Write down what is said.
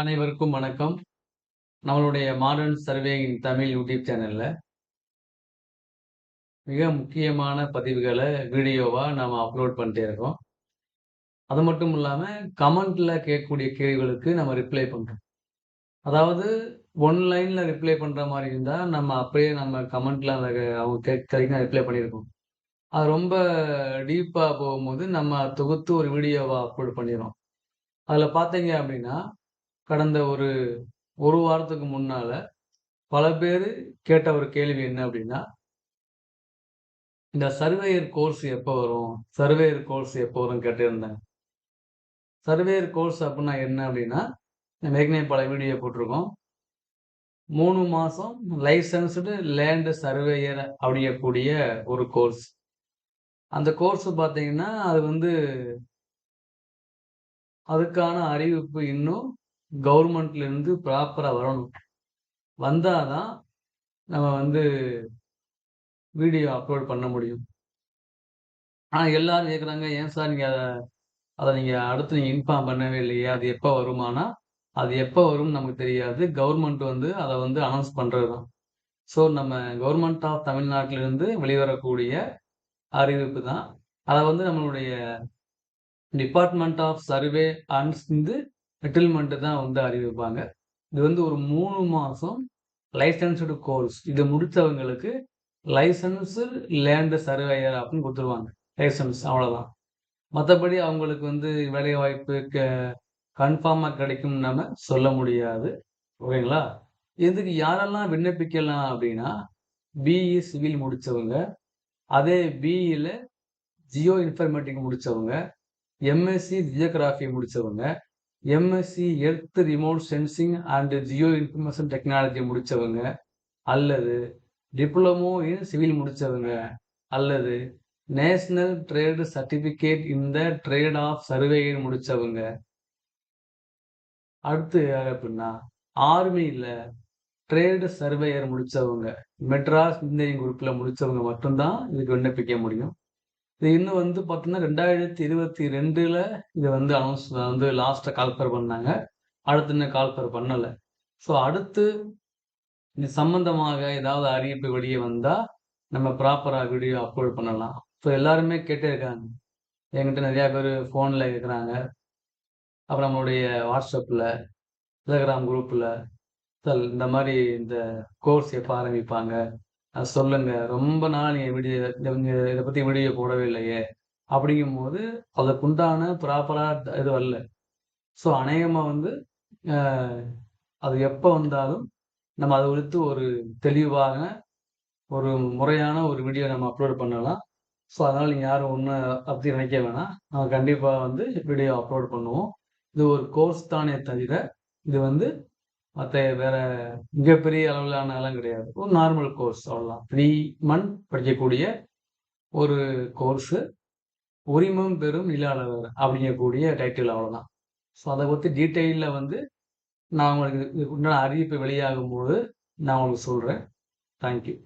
அனைவருக்கும் வணக்கம். நம்மளுடைய மாடர்ன் சர்வேயின் தமிழ் யூடியூப் சேனலில் மிக முக்கியமான பதிவுகளை வீடியோவாக நாம் அப்லோட் பண்ணிட்டே இருக்கோம். அது மட்டும் இல்லாமல் கமெண்டில் கேட்கக்கூடிய கேள்விகளுக்கு நம்ம ரிப்ளை பண்ணுறோம் அதாவது ஒன்லைனில் ரிப்ளை பண்ணுற மாதிரி இருந்தால் நம்ம அப்படியே நம்ம கமெண்டில் அந்த அவங்க கேட்கறதுக்கு ரிப்ளை பண்ணியிருக்கோம். அது ரொம்ப டீப்பாக போகும்போது நம்ம தொகுத்து ஒரு வீடியோவாக அப்லோட் பண்ணிடுறோம் அதில் பார்த்தீங்க அப்படின்னா, கடந்த ஒரு ஒரு வாரத்துக்கு முன்னால பல பேர் கேட்ட ஒரு கேள்வி என்ன அப்படின்னா இந்த சர்வேயர் கோர்ஸ் எப்போ வரும்? சர்வேயர் கோர்ஸ் எப்போ வரும்னு கேட்டிருந்தாங்க. சர்வேயர் கோர்ஸ் அப்படின்னா என்ன அப்படின்னா, நம்ம ஏற்கனவே பல வீடியோ போட்டிருக்கோம். மூணு மாசம் லைசன்ஸ்டு லேண்டு சர்வேயர் அப்படிங்கக்கூடிய ஒரு கோர்ஸ். அந்த கோர்ஸ் பார்த்தீங்கன்னா, அது வந்து அதுக்கான அறிவிப்பு இன்னும் கவர்மெண்ட்லேருந்து ப்ராப்பராக வரணும். வந்தால் தான் நம்ம வந்து வீடியோ அப்லோட் பண்ண முடியும். ஆனால் எல்லாரும் கேட்குறாங்க, "ஏன் சார் நீங்கள் அதை அதை நீங்கள் அடுத்து நீங்கள் இன்ஃபார்ம் பண்ணவே இல்லையே? அது எப்போ வருமானா?" அது எப்போ வரும்னு நமக்கு தெரியாது. கவர்மெண்ட் வந்து அதை வந்து அனௌன்ஸ் பண்ணுறது தான். ஸோ நம்ம கவர்மெண்ட் ஆஃப் தமிழ்நாட்டிலிருந்து வெளிவரக்கூடிய அறிவிப்பு தான். அதை வந்து நம்மளுடைய டிபார்ட்மெண்ட் ஆஃப் சர்வே அண்ட் வந்து செட்டில்மெண்ட்டு தான் வந்து அறிவிப்பாங்க. இது வந்து ஒரு மூணு மாதம் லைசன்ஸ்டு கோர்ஸ். இது முடித்தவங்களுக்கு லைசன்ஸு லேண்டு சர்வேயர் அப்படின்னு கொடுத்துருவாங்க லைசென்ஸ் அவ்வளோதான். மற்றபடி அவங்களுக்கு வந்து வேலை வாய்ப்பு க கன்ஃபார்மாக கிடைக்கும்னு நம்ம சொல்ல முடியாது. ஓகேங்களா? இதுக்கு யாரெல்லாம் விண்ணப்பிக்கலாம் அப்படின்னா, பிஇ சிவில் முடித்தவங்க அதே பிஇயில் ஜியோ இன்ஃபர்மேட்டிக் முடித்தவங்க எம்எஸ்சி ஜியோகிராஃபி முடித்தவங்க MSc earth remote sensing and geo information technology முடித்தவங்க அல்லது டிப்ளமோ இன் சிவில் முடித்தவங்க அல்லது national trade certificate in the trade of surveyor முடித்தவங்க அடுத்து எப்படின்னா அப்படின்னா, ட்ரேடு சர்வேயர் முடித்தவங்க மெட்ராஸ் இன்ஜினியரிங் குரூப்பில் முடித்தவங்க மட்டும்தான் இதுக்கு விண்ணப்பிக்க முடியும். இது இன்னும் வந்து பார்த்தீங்கன்னா, 2022ல இத வந்து அனௌன்ஸ் வந்து லாஸ்ட்டை கால்ஃபர் பண்ணாங்க. அடுத்து இன்னும் கால்ஃபர் பண்ணலை ஸோ அடுத்து இது சம்மந்தமாக ஏதாவது அறிவிப்பு வெளியே வந்தால் நம்ம ப்ராப்பராக வீடியோ அப்லோட் பண்ணலாம். ஸோ எல்லாருமே கேட்டே இருக்காங்க. என்கிட்ட நிறையா பேர் ஃபோனில் இருக்கிறாங்க அப்புறம் நம்மளுடைய வாட்ஸ்அப்பில் Telegram குரூப்பில் சார் இந்த மாதிரி இந்த கோர்ஸ் எப்போ ஆரம்பிப்பாங்க? சொல்லுங்க. ரொம்ப நாள் நீங்க வீடியோ இத இதை பத்தி வீடியோ போடவே இல்லையே! அப்படிங்கும்போது, அதற்குண்டான ப்ராப்பரா இது வரல. ஸோ அநேகமா வந்து அது எப்ப வந்தாலும், நம்ம அதை குறித்து ஒரு தெளிவாக ஒரு முறையான ஒரு வீடியோ நம்ம அப்லோட் பண்ணலாம். ஸோ அதனால் நீங்கள் யாரும் ஒன்று அப்படி நினைக்க வேணாம். நம்ம கண்டிப்பாக வந்து வீடியோ அப்லோட் பண்ணுவோம். இது ஒரு கோர்ஸ் தானே தவிர, இது வந்து மற்ற வேற மிகப்பெரிய அளவிலானலாம் கிடையாது. ஒரு நார்மல் கோர்ஸ் அவ்வளோதான். த்ரீ மந்த் படிக்கக்கூடிய ஒரு கோர்ஸு. உரிமம் பெறும் நில அப்படிங்கக்கூடிய டைட்டில் அவ்வளோதான். ஸோ அதை பற்றி டீட்டெயிலில் வந்து நான் உங்களுக்கு உண்டான அறிவிப்பு வெளியாகும்போது நான் உங்களுக்கு சொல்கிறேன் தேங்க் யூ.